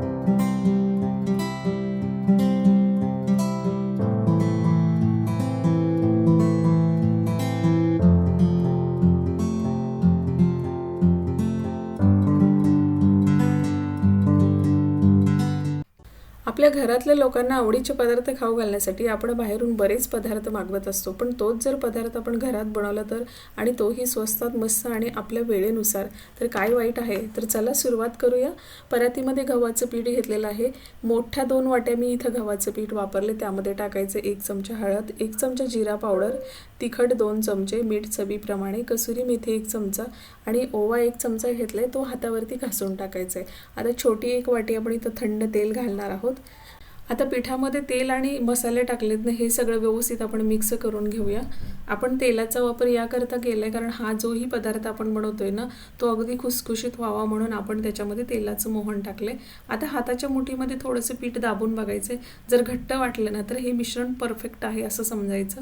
Thank you. आपल्या घरातल्या लोकांना आवडीचे पदार्थ खाऊ घालण्यासाठी आपण बाहेरून बरेच पदार्थ मागवत असतो. पण तोच जर पदार्थ आपण घरात बनवला तर आणि तोही स्वस्तात मस्त आणि आपल्या वेळेनुसार तर काय वाईट आहे? तर चला सुरुवात करूया. परातीमध्ये गव्हाचं पीठ घेतलेलं आहे. मोठ्या दोन वाट्या मी इथं गव्हाचं पीठ वापरले. त्यामध्ये टाकायचं एक चमचा हळद एक चमचा जिरा पावडर तिखट दोन चमचे मीठ चवीप्रमाणे कसुरी मेथी एक चमचा आणि ओवा एक चमचा घेतला आहे तो हातावरती घासून टाकायचा आहे आता छोटी एक वाटी आपण इथं थंड तेल घालणार आहोत. आता पिठामध्ये तेल आणि मसाले टाकलेत ना हे सगळं व्यवस्थित आपण मिक्स करून घेऊया. आपण तेलाचा वापर याकरता केला आहे कारण हा जोही पदार्थ आपण बनवतोय ना तो अगदी खुसखुशीत व्हावा म्हणून आपण त्याच्यामध्ये तेलाचं मोहन टाकले आता हाताच्या मुठीमध्ये थोडंसं पीठ दाबून बघायचं जर घट्ट वाटलं ना तर हे मिश्रण परफेक्ट आहे असं समजायचं.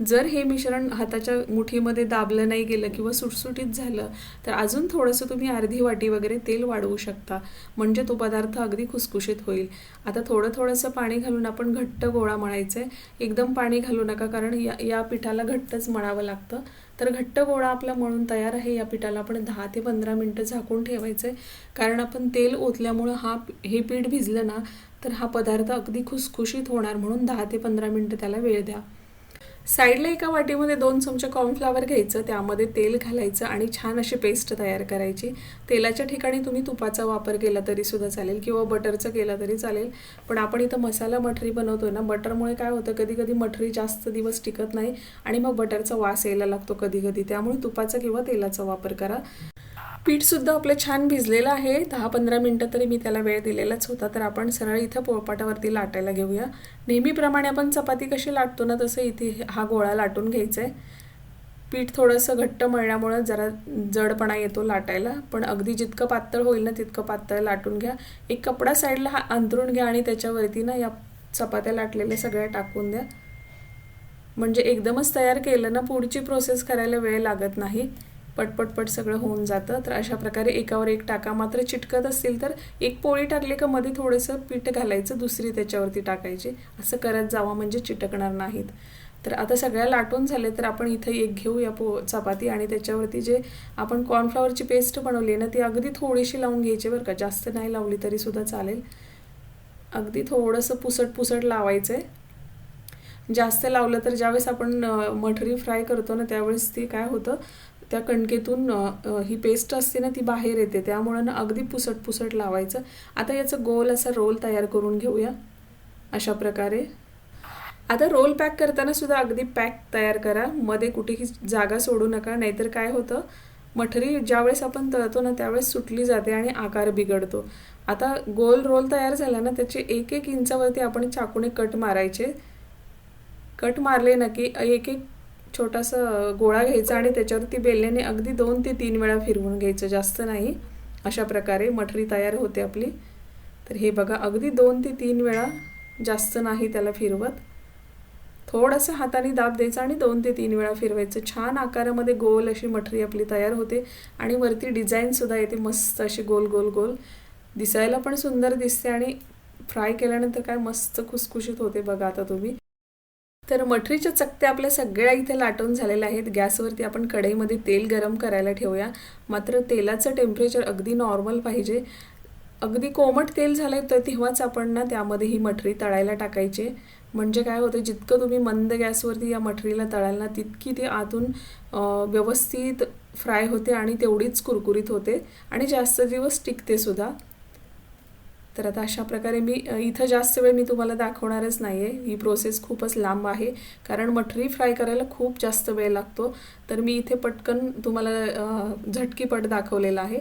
जर हे मिश्रण हाताच्या मुठीमध्ये दाबलं नाही गेलं किंवा सुटसुटीत झालं तर अजून थोडंसं तुम्ही अर्धी वाटी वगैरे तेल वाढवू शकता. म्हणजे तो पदार्थ अगदी खुसखुशीत होईल. आता थोडं थोडंसं पाणी घालून आपण घट्ट गोळा म्हणायचं आहे एकदम पाणी घालू नका कारण या या पिठाला घट्टच मळावं लागतं. तर घट्ट गोळा आपला मळून तयार आहे या पिठाला आपण दहा ते पंधरा मिनटं झाकून ठेवायचं आहे कारण आपण तेल ओतल्यामुळं हा हे पीठ भिजलं ना तर हा पदार्थ अगदी खुसखुशीत होणार. म्हणून दहा ते पंधरा मिनटं त्याला वेळ द्या. साईडला एका वाटीमध्ये दोन चमचे कॉर्नफ्लावर घ्यायचं त्यामध्ये तेल घालायचं आणि छान अशी पेस्ट तयार करायची. तेलाच्या ठिकाणी तुम्ही तुपाचा वापर केला तरी सुद्धा चालेल किंवा बटरचं केलं तरी चालेल. पण आपण इथं मसाला मठरी बनवतो ना बटरमुळे काय होतं कधी कधी मठरी जास्त दिवस टिकत नाही आणि मग बटरचा वास यायला लागतो कधी कधी त्यामुळे तुपाचा किंवा तेलाचा वापर करा. पीठसुद्धा आपलं छान भिजलेलं आहे. दहा पंधरा मिनटं तरी मी त्याला वेळ दिलेलाच होता. तर आपण सरळ इथं पोळपाटावरती लाटायला घेऊया. नेहमीप्रमाणे आपण चपाती कशी लाटतो ना तसं इथे हा गोळा लाटून घ्यायचा आहे पीठ थोडंसं घट्ट मळल्यामुळं जरा जडपणा येतो लाटायला. पण अगदी जितकं पातळ होईल ना तितकं पातळ लाटून घ्या. एक कपडा साईडला हा अंतरून घ्या आणि त्याच्यावरती ना या चपात्या लाटलेल्या सगळ्या टाकून द्या. म्हणजे एकदमच तयार केलं ना पुढची प्रोसेस करायला वेळ लागत नाही. पटपटपट सगळं होऊन जातं. तर अशा प्रकारे एकावर एक टाका. मात्र चिटकत असतील तर एक पोळी टाकली का मध्ये थोडंसं पीठ घालायचं दुसरी त्याच्यावरती टाकायची. असं करत जावं म्हणजे चिटकणार नाहीत. तर आता सगळ्या लाटून झाले तर आपण इथं एक घेऊ या पो चपाती आणि त्याच्यावरती जे आपण कॉर्नफ्लॉवरची पेस्ट बनवली आहे ना ती अगदी थोडीशी लावून घ्यायची बरं का. जास्त नाही लावली तरी सुद्धा चालेल. अगदी थोडंसं पुसट पुसट लावायचं आहे जास्त लावलं तर ज्यावेळेस आपण मठरी फ्राय करतो ना त्यावेळेस ती काय होतं त्या कणकेतून ही पेस्ट असते ना ती बाहेर येते. त्यामुळं ना अगदी पुसट पुसट लावायचं. आता याचं गोल असा रोल तयार करून घेऊया. अशा प्रकारे. आता रोल पॅक करताना सुद्धा अगदी पॅक तयार करा. मध्ये कुठेही जागा सोडू नका. नाहीतर काय होतं मठरी ज्यावेळेस आपण तळतो ना त्यावेळेस सुटली जाते आणि आकार बिघडतो. आता गोल रोल तयार झाला ना त्याचे एक एक इंचावरती आपण चाकूने कट मारायचे. कट मारले ना की एक एक छोटासा गोळा घ्यायचा आणि त्याच्यावरती बेलण्याने अगदी दोन ते तीन वेळा फिरवून घ्यायचं जास्त नाही. अशा प्रकारे मठरी तयार होते आपली. तर हे बघा अगदी दोन ते तीन वेळा जास्त नाही त्याला फिरवत. थोडंसं हाताने दाब द्यायचा आणि दोन ते तीन वेळा फिरवायचं. छान आकारामध्ये गोल अशी मठरी आपली तयार होते आणि वरती डिझाईनसुद्धा येते मस्त अशी गोल गोल गोल. दिसायला पण सुंदर दिसते आणि फ्राय केल्यानंतर काय मस्त खुसखुशीत होते बघा आता तुम्ही. तर मठरीच्या चकत्या आपल्या सगळ्या इथे लाटून झालेल्या आहेत. गॅसवरती आपण कढईमध्ये तेल गरम करायला ठेवूया. मात्र तेलाचं टेम्परेचर अगदी नॉर्मल पाहिजे. अगदी कोमट तेल झालं तर तेव्हाच आपण ना त्यामध्ये ही मठरी तळायला टाकायचे. म्हणजे काय होतं जितकं तुम्ही मंद गॅसवरती या मठरीला तळाल ना तितकी ती आतून व्यवस्थित फ्राय होते आणि तेवढीच कुरकुरीत होते. आणि जास्त दिवस टिकते सुद्धा. तर आता अशा प्रकारे मी इथं जास्त वेळ मी तुम्हाला दाखवणारच नाही आहे ही प्रोसेस खूपच लांब आहे. कारण मठरी फ्राय करायला खूप जास्त वेळ लागतो. तर मी इथे पटकन तुम्हाला झटकीपट दाखवलेला आहे.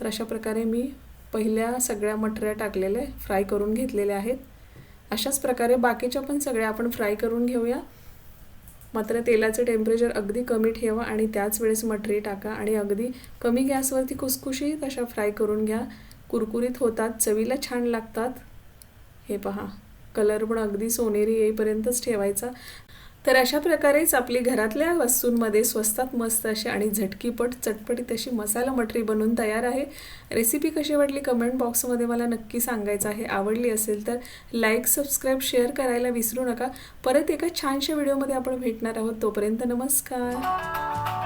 तर अशा प्रकारे मी पहिल्या सगळ्या मठऱ्या टाकलेल्या फ्राय करून घेतलेल्या आहेत. अशाच प्रकारे बाकीच्या पण सगळ्या आपण फ्राय करून घेऊया. मात्र तेलाचं टेम्परेचर अगदी कमी ठेवा आणि त्याच वेळेस मटरी टाका आणि अगदी कमी गॅसवरती कुसकुशीत अशा फ्राय करून घ्या. कुरकुरीत होतात चवीला छान लागतात. हे पहा कलर पण अगदी सोनेरी येईपर्यंतच ठेवायचा. तर अशा प्रकारेच आपली घरातल्या वस्तूंमध्ये स्वस्तात मस्त अशी आणि झटकीपट चटपटीत अशी मसाला मटरी बनवून तयार आहे. रेसिपी कशी वाटली कमेंट बॉक्समध्ये मला नक्की सांगायचं आहे. आवडली असेल तर लाईक सबस्क्राईब शेअर करायला विसरू नका. परत एका छानशा व्हिडिओमध्ये आपण भेटणार आहोत. तोपर्यंत नमस्कार.